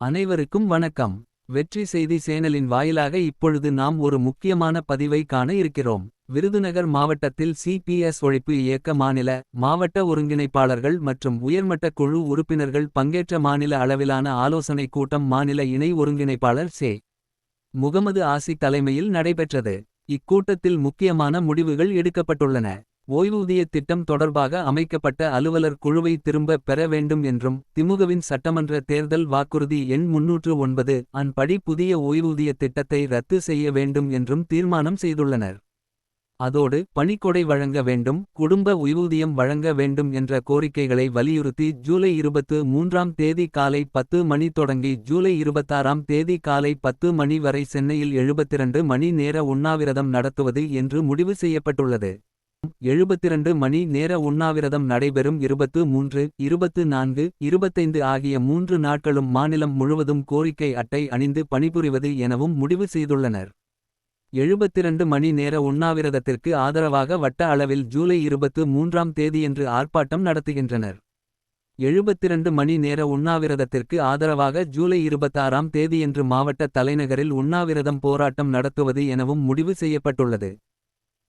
அனைவருக்கும் வணக்கம். வெற்றி செய்தி சேனலின் வாயிலாக இப்பொழுது நாம் ஒரு முக்கியமான பதிவை காண இருக்கிறோம். விருதுநகர் மாவட்டத்தில் சிபிஎஸ் ஒழிப்பு இயக்க மாநில மாவட்ட ஒருங்கிணைப்பாளர்கள் மற்றும் உயர்மட்ட குழு உறுப்பினர்கள் பங்கேற்ற மாநில அளவிலான ஆலோசனைக் கூட்டம் மாநில இணை ஒருங்கிணைப்பாளர் சே. முகமது ஆசி தலைமையில் நடைபெற்றது. இக்கூட்டத்தில் முக்கியமான முடிவுகள் எடுக்கப்பட்டுள்ளன. ஓய்வூதிய திட்டம் தொடர்பாக அமைக்கப்பட்ட அலுவலர் குழுவை திரும்ப பெற வேண்டும் என்றும் திமுகவின் சட்டமன்ற தேர்தல் வாக்குறுதி எண் முன்னூற்று ஒன்பது அன் படி புதிய ஓய்வூதிய திட்டத்தை ரத்து செய்ய வேண்டும் என்றும் தீர்மானம் செய்துள்ளனர். அதோடு பணிக்கொடை வழங்க வேண்டும் குடும்ப ஓய்வூதியம் வழங்க வேண்டும் என்ற கோரிக்கைகளை வலியுறுத்தி ஜூலை இருபத்து மூன்றாம் தேதி காலை பத்து மணி தொடங்கி ஜூலை இருபத்தாறாம் தேதி காலை பத்து மணி வரை சென்னையில் எழுபத்திரண்டு மணி நேர உண்ணாவிரதம் நடத்துவது என்று முடிவு செய்யப்பட்டுள்ளது. எழுபத்திரண்டு மணி நேர உண்ணாவிரதம் நடைபெறும் இருபத்து மூன்று இருபத்து நான்கு இருபத்தைந்து ஆகிய மூன்று நாட்களும் மாநிலம் முழுவதும் கோரிக்கை அட்டை அணிந்து பணிபுரிவது எனவும் முடிவு செய்துள்ளனர். எழுபத்திரண்டு மணி நேர உண்ணாவிரதத்திற்கு ஆதரவாக வட்ட அளவில் ஜூலை இருபத்து மூன்றாம் தேதியன்று ஆர்ப்பாட்டம் நடத்துகின்றனர். எழுபத்திரண்டு மணி நேர உண்ணாவிரதத்திற்கு ஆதரவாக ஜூலை இருபத்தாறாம் தேதியன்று மாவட்ட தலைநகரில் உண்ணாவிரதம் போராட்டம் நடத்துவது எனவும் முடிவு செய்யப்பட்டுள்ளது.